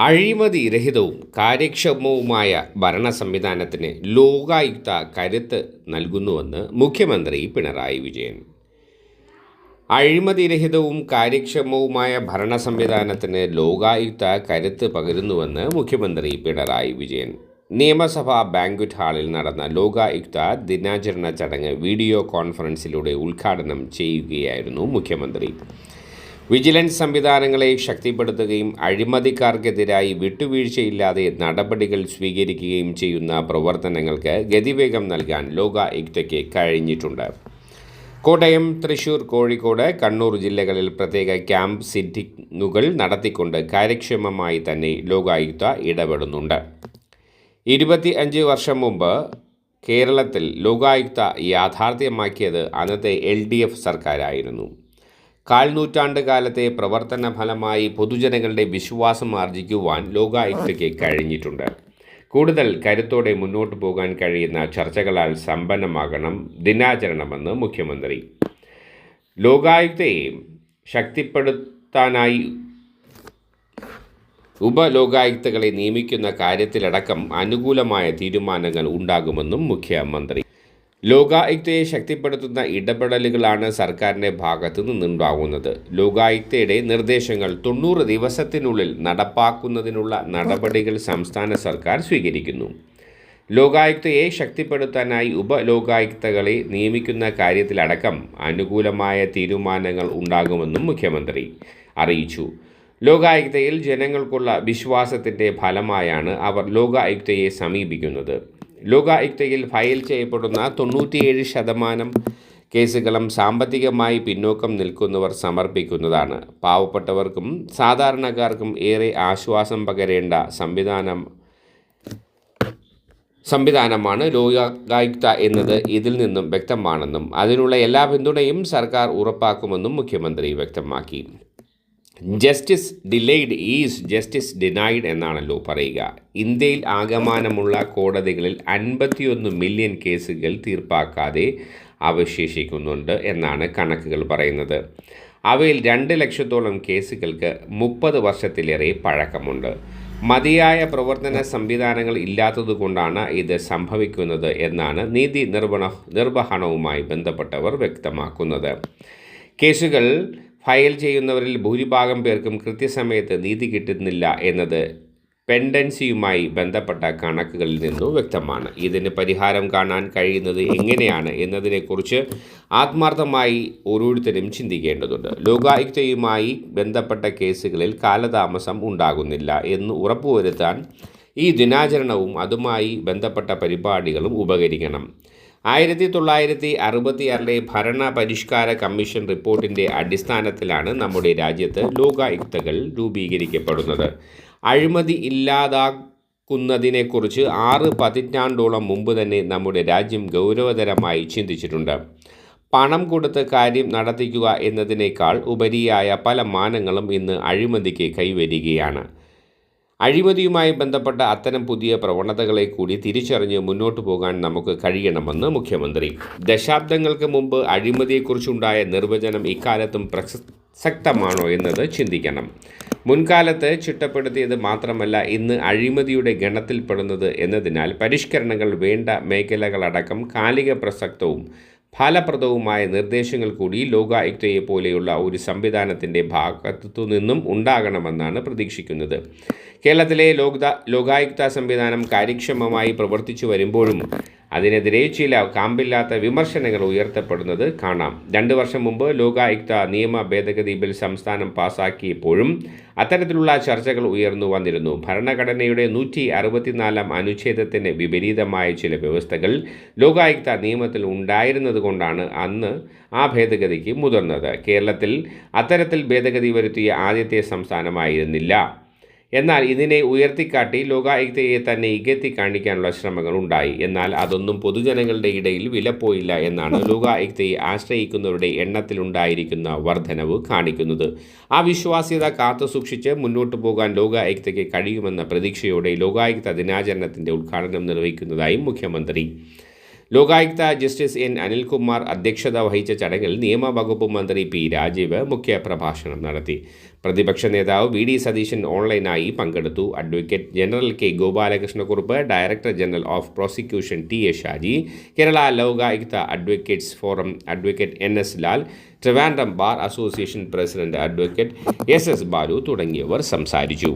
അഴിമതി രഹിതവും കാര്യക്ഷമവുമായ ഭരണ സംവിധാനത്തിന് ലോകായുക്ത കരുത്ത് നൽകുന്നുവെന്ന് മുഖ്യമന്ത്രി പിണറായി വിജയൻ. അഴിമതിരഹിതവും കാര്യക്ഷമവുമായ ഭരണ സംവിധാനത്തിന് ലോകായുക്ത കരുത്ത് പകരുന്നുവെന്ന് മുഖ്യമന്ത്രി പിണറായി വിജയൻ. നിയമസഭാ ബാങ്ക്വറ്റ് ഹാളിൽ നടന്ന ലോകായുക്ത ദിനാചരണ ചടങ്ങ് വീഡിയോ കോൺഫറൻസിലൂടെ ഉദ്ഘാടനം ചെയ്യുകയായിരുന്നു മുഖ്യമന്ത്രി. വിജിലൻസ് സംവിധാനങ്ങളെ ശക്തിപ്പെടുത്തുകയും അഴിമതിക്കാർക്കെതിരായി വിട്ടുവീഴ്ചയില്ലാതെ നടപടികൾ സ്വീകരിക്കുകയും ചെയ്യുന്ന പ്രവർത്തനങ്ങൾക്ക് ഗതിവേഗം നൽകാൻ ലോകായുക്തയ്ക്ക് കഴിഞ്ഞിട്ടുണ്ട്. കോട്ടയം തൃശൂർ കോഴിക്കോട് കണ്ണൂർ ജില്ലകളിൽ പ്രത്യേക ക്യാമ്പ് സിറ്റിങ്ങുകൾ നടത്തിക്കൊണ്ട് കാര്യക്ഷമമായി തന്നെ ലോകായുക്ത ഇടപെടുന്നുണ്ട്. ഇരുപത്തി അഞ്ച് വർഷം മുമ്പ് കേരളത്തിൽ ലോകായുക്ത യാഥാർത്ഥ്യമാക്കിയത് അന്നത്തെ എൽ ഡി എഫ് സർക്കാരായിരുന്നു. കാൽ നൂറ്റാണ്ട് കാലത്തെ പ്രവർത്തന ഫലമായി പൊതുജനങ്ങളുടെ വിശ്വാസം ആർജിക്കുവാൻ ലോകായുക്തയ്ക്ക് കഴിഞ്ഞിട്ടുണ്ട്. കൂടുതൽ കരുത്തോടെ മുന്നോട്ട് പോകാൻ കഴിയുന്ന ചർച്ചകളാൽ സമ്പന്നമാകണം ദിനാചരണമെന്ന് മുഖ്യമന്ത്രി. ലോകായുക്തയെ ശക്തിപ്പെടുത്താനായി ഉപലോകായുക്തകളെ നിയമിക്കുന്ന കാര്യത്തിലടക്കം അനുകൂലമായ തീരുമാനങ്ങൾ ഉണ്ടാകുമെന്നും മുഖ്യമന്ത്രി ലോകായുക്തയെ ശക്തിപ്പെടുത്തുന്ന ഇടപെടലുകളാണ് സർക്കാരിന്റെ ഭാഗത്തു നിന്നുണ്ടാകുന്നത് ലോകായുക്തയുടെ നിർദ്ദേശങ്ങൾ തൊണ്ണൂറ് ദിവസത്തിനുള്ളിൽ നടപ്പാക്കുന്നതിനുള്ള നടപടികൾ സംസ്ഥാന സർക്കാർ സ്വീകരിക്കുന്നു. ലോകായുക്തയെ ശക്തിപ്പെടുത്താനായി ഉപലോകായുക്തകളെ നിയമിക്കുന്ന കാര്യത്തിലടക്കം അനുകൂലമായ തീരുമാനങ്ങൾ ഉണ്ടാകുമെന്നും മുഖ്യമന്ത്രി അറിയിച്ചു. ലോകായുക്തയിൽ ജനങ്ങൾക്കുള്ള വിശ്വാസത്തിന്റെ ഫലമായാണ് അവർ ലോകായുക്തയെ സമീപിക്കുന്നത്. ലോകായുക്തയിൽ ഫയൽ ചെയ്യപ്പെടുന്ന തൊണ്ണൂറ്റിയേഴ് ശതമാനം കേസുകളും സാമ്പത്തികമായി പിന്നോക്കം നിൽക്കുന്നവർ സമർപ്പിക്കുന്നതാണ്. പാവപ്പെട്ടവർക്കും സാധാരണക്കാർക്കും ഏറെ ആശ്വാസം പകരേണ്ട സംവിധാനം സംവിധാനമാണ് ലോകായുക്ത എന്നത് ഇതിൽ നിന്നും വ്യക്തമാണെന്നും അതിനുള്ള എല്ലാ പിന്തുണയും സർക്കാർ ഉറപ്പാക്കുമെന്നും മുഖ്യമന്ത്രി വ്യക്തമാക്കി. Justice delayed is justice denied എന്നാണല്ലോ പറയുക. ഇന്ത്യയിൽ ആകമാനമുള്ള കോടതികളിൽ അൻപത്തിയൊന്ന് മില്യൺ കേസുകൾ തീർപ്പാക്കാതെ അവശേഷിക്കുന്നുണ്ട് എന്നാണ് കണക്കുകൾ പറയുന്നത്. അവയിൽ രണ്ട് ലക്ഷത്തോളം കേസുകൾക്ക് മുപ്പത് വർഷത്തിലേറെ പഴക്കമുണ്ട്. മതിയായ പ്രവർത്തന സംവിധാനങ്ങൾ ഇല്ലാത്തതുകൊണ്ടാണ് ഇത് സംഭവിക്കുന്നത് എന്നാണ് നീതി നിർവഹണ നിർവഹണവുമായി ബന്ധപ്പെട്ടവർ വ്യക്തമാക്കുന്നത്. കേസുകൾ ഫയൽ ചെയ്യുന്നവരിൽ ഭൂരിഭാഗം പേർക്കും കൃത്യസമയത്ത് നീതി കിട്ടുന്നില്ല എന്നത് പെൻഡൻസിയുമായി ബന്ധപ്പെട്ട കണക്കുകളിൽ നിന്നും വ്യക്തമാണ്. ഇതിന് പരിഹാരം കാണാൻ കഴിയുന്നത് എങ്ങനെയാണ് എന്നതിനെക്കുറിച്ച് ആത്മാർത്ഥമായി ഓരോരുത്തരും ചിന്തിക്കേണ്ടതുണ്ട്. ലോകായുക്തയുമായി ബന്ധപ്പെട്ട കേസുകളിൽ കാലതാമസം ഉണ്ടാകുന്നില്ല എന്ന് ഉറപ്പുവരുത്താൻ ഈ ദിനാചരണവും അതുമായി ബന്ധപ്പെട്ട പരിപാടികളും ഉപകരിക്കണം. ആയിരത്തി തൊള്ളായിരത്തി അറുപത്തിയാറിലെ ഭരണ പരിഷ്കാര കമ്മീഷൻ റിപ്പോർട്ടിന്റെ അടിസ്ഥാനത്തിലാണ് നമ്മുടെ രാജ്യത്ത് ലോകായുക്തകൾ രൂപീകരിക്കപ്പെടുന്നത്. അഴിമതി ഇല്ലാതാക്കുന്നതിനെക്കുറിച്ച് ആറ് പതിറ്റാണ്ടോളം മുമ്പ് തന്നെ നമ്മുടെ രാജ്യം ഗൗരവതരമായി ചിന്തിച്ചിട്ടുണ്ട്. പണം കൊടുത്ത് കാര്യം നടത്തിക്കുക എന്നതിനേക്കാൾ ഉപരിയായ പല മാനങ്ങളും ഇന്ന് അഴിമതിക്ക് കൈവരികയാണ്. അഴിമതിയുമായി ബന്ധപ്പെട്ട അത്തരം പുതിയ പ്രവണതകളെ കൂടി തിരിച്ചറിഞ്ഞ് മുന്നോട്ട് പോകാൻ നമുക്ക് കഴിയണമെന്ന് മുഖ്യമന്ത്രി. ദശാബ്ദങ്ങൾക്ക് മുമ്പ് അഴിമതിയെക്കുറിച്ചുണ്ടായ നിർവചനം ഇക്കാലത്തും പ്രസക്തമാണോ എന്നത് ചിന്തിക്കണം. മുൻകാലത്ത് ചിട്ടപ്പെടുത്തിയത് മാത്രമല്ല ഇന്ന് അഴിമതിയുടെ ഗണത്തിൽപ്പെടുന്നത് എന്നതിനാൽ പരിഷ്കരണങ്ങൾ വേണ്ട മേഖലകളടക്കം കാലിക പ്രസക്തവും ഫലപ്രദവുമായ നിർദ്ദേശങ്ങൾ കൂടി ലോകായുക്തയെ പോലെയുള്ള ഒരു സംവിധാനത്തിന്റെ ഭാഗത്തു നിന്നും ഉണ്ടാകണമെന്നാണ് പ്രതീക്ഷിക്കുന്നത്. കേരളത്തിലെ ലോക ലോകായുക്ത സംവിധാനം കാര്യക്ഷമമായി പ്രവർത്തിച്ചു വരുമ്പോഴും അതിനെതിരെ ചില കാമ്പില്ലാത്ത വിമർശനങ്ങൾ ഉയർത്തപ്പെടുന്നത് കാണാം. രണ്ട് വർഷം മുമ്പ് ലോകായുക്ത നിയമ ഭേദഗതി ബിൽ സംസ്ഥാനം പാസാക്കിയപ്പോഴും അത്തരത്തിലുള്ള ചർച്ചകൾ ഉയർന്നു വന്നിരുന്നു. ഭരണഘടനയുടെ നൂറ്റി അറുപത്തിനാലാം അനുച്ഛേദത്തിന് വിപരീതമായ ചില വ്യവസ്ഥകൾ ലോകായുക്ത നിയമത്തിൽ ഉണ്ടായിരുന്നതുകൊണ്ടാണ് അന്ന് ആ ഭേദഗതിക്ക് മുതിർന്നത്. കേരളത്തിൽ അത്തരത്തിൽ ഭേദഗതി വരുത്തിയ ആദ്യത്തെ സംസ്ഥാനമായിരുന്നില്ല. എന്നാൽ ഇതിനെ ഉയർത്തിക്കാട്ടി ലോകായുക്തയെ തന്നെ ഇകത്തി കാണിക്കാനുള്ള ശ്രമങ്ങൾ ഉണ്ടായി. എന്നാൽ അതൊന്നും പൊതുജനങ്ങളുടെ ഇടയിൽ വിലപ്പോയില്ല എന്നാണ് ലോകായുക്തയെ ആശ്രയിക്കുന്നവരുടെ എണ്ണത്തിലുണ്ടായിരിക്കുന്ന വർധനവ് കാണിക്കുന്നത്. ആ വിശ്വാസ്യത കാത്തുസൂക്ഷിച്ച് മുന്നോട്ടു പോകാൻ ലോകായുക്തയ്ക്ക് കഴിയുമെന്ന പ്രതീക്ഷയോടെ ലോകായുക്ത ദിനാചരണത്തിന്റെ ഉദ്ഘാടനം നിർവഹിക്കുന്നതായും മുഖ്യമന്ത്രി ലോകായുക്ത ജസ്റ്റിസ് എൻ അനിൽകുമാർ അധ്യക്ഷത വഹിച്ച ചടങ്ങിൽ നിയമ വകുപ്പ് മന്ത്രി പി രാജീവ് മുഖ്യ പ്രഭാഷണം നടത്തി. പ്രതിപക്ഷ നേതാവ് വി ഡി സതീശൻ ഓൺലൈനായി പങ്കെടുത്തു. Advocate general K Gopalakrishna Kurup director general of prosecution T A Shaji Kerala Lokayukta advocates forum advocate N S Lal Trivandrum bar association president advocate S S Balu തുടങ്ങിയവർ സംസാരിച്ചു.